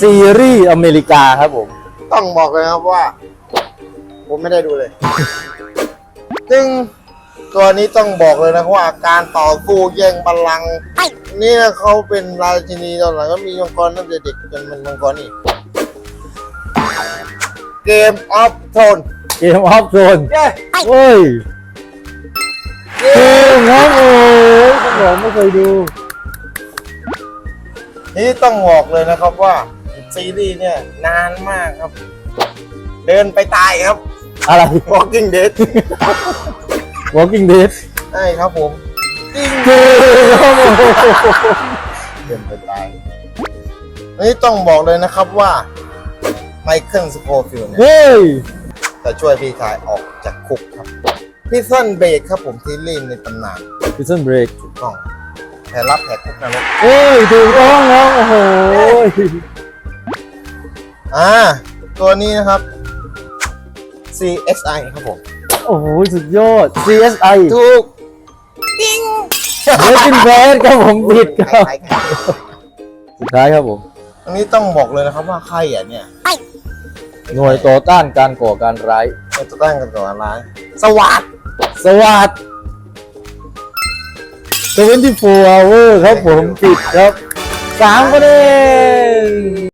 ซีรีส์อเมริกาครับผม ต้องบอกเลยครับว่า ผมไม่ได้ดูเลยซึ่งตัวนี้ต้องบอกเลยนะว่าการต่อสู้แย่งบัลลังก์นี่นะเขาเป็นราชินีตอนหลังก็มีมังกรตั้งแต่เด็กจนเป็นมังกรนี่เกมออฟโทนเกมออฟโซนเย้เฮ้ยเย้เกมครับโอ้ยผมบอกไม่เคยดู นี่ต้องบอกเลยนะครับว่า ซีรีส์เนี่ยนานมากครับ เดินไปตายครับ อะไร Walking Dead Walking Dead ใช่ครับผมจริงเกมครับโอ้โหเดินไปตายนี่ต้องบอกเลยนะครับว่าไมเคิลสโคฟิลเนี่ย เฮ้ย จะช่วยพี่ชายออกจากคุกครับพิซซันเบรกครับผมซีรีส์ในตำนาน Prison Break ถูกต้องแผนรับแหกคุกนรก เฮ้ย ถูกต้องครับโอ้โห อ่า ตัวนี้นะครับ CSI ครับผม โอ้โห สุดยอด CSI ถูก Breaking Bad ครับผมผิดครับคล้ายๆกันสุดท้ายครับผม อันนี้ต้องบอกเลยนะครับว่าใครอะเนี่ย หน่วยต่อต้านการก่อการร้าย หน่วยต่อต้านกันก่อนร้าย สวัสดสวัสด24 hour ครับผมผิดครับ3คะแนน